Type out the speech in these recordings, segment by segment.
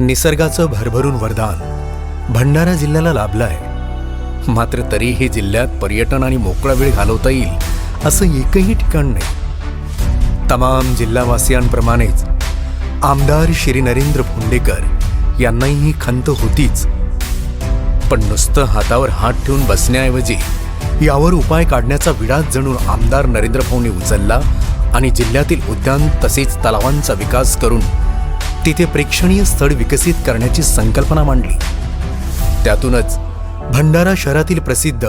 निसर्गाचं भरभरून वरदान भंडारा जिल्ह्याला लाभलं आहे मात्र तरीही जिल्ह्यात पर्यटन आणि मोकळा वेळ घालवता येईल असं एकही ठिकाण नाही. तमाम जिल्हावासियांप्रमाणेच आमदार श्री नरेंद्र भोंडेकर यांनाही ही खंत होतीच. पण नुसतं हातावर हात ठेवून बसण्याऐवजी यावर उपाय काढण्याचा विडाच जणू आमदार नरेंद्र भाऊंनी उचलला आणि जिल्ह्यातील उद्यान तसेच तलावांचा विकास करून तिथे प्रेक्षणीय स्थळ विकसित करण्याची संकल्पना मांडली. त्यातूनच भंडारा शहरातील प्रसिद्ध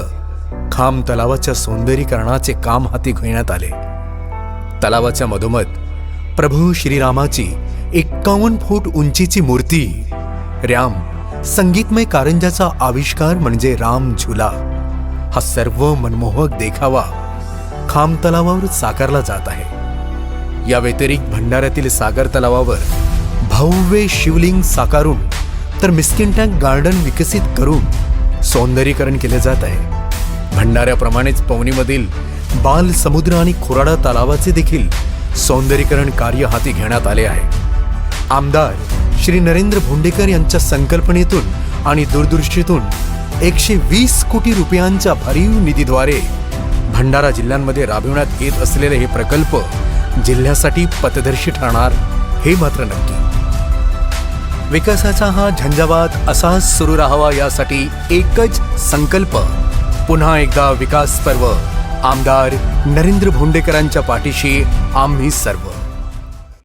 खाम तलावाच्या सौंदर्यीकरणाचे काम हाती घेण्यात आले. तलावाच्या मधोमध प्रभू श्रीरामाची एक्कावन्न फूट उंचीची मूर्ती राम संगीतमय कारंजाचा आविष्कार म्हणजे राम झुला हा सर्व मनमोहक देखावा खाम तलावावर साकारला जात आहे. या व्यतिरिक्त भंडाऱ्यातील सागर तलावावर भव्य शिवलिंग साकारून तर मिस्किन टँक गार्डन विकसित करून सौंदर्यीकरण केले जात आहे. भंडाऱ्याप्रमाणेच पवनीमधील बाल समुद्र आणि खोराडा तलावाचे देखील सौंदर्यीकरण कार्य हाती घेण्यात आले आहे. आमदार श्री नरेंद्र भोंडेकर यांच्या संकल्पनेतून आणि दूरदृष्टीतून एकशे वीस कोटी रुपयांच्या भरीव निधीद्वारे भंडारा जिल्ह्यांमध्ये राबविण्यात येत असलेले हे प्रकल्प जिल्ह्यासाठी पथदर्शी ठरणार हे मात्र नक्की. विकासाचा हा झंझावात असाच सुरू राहावा यासाठी एकच संकल्प. पुन्हा एकदा विकास पर्व. आमदार नरेंद्र भोंडेकरांच्या पाठीशी आम्ही सर्व.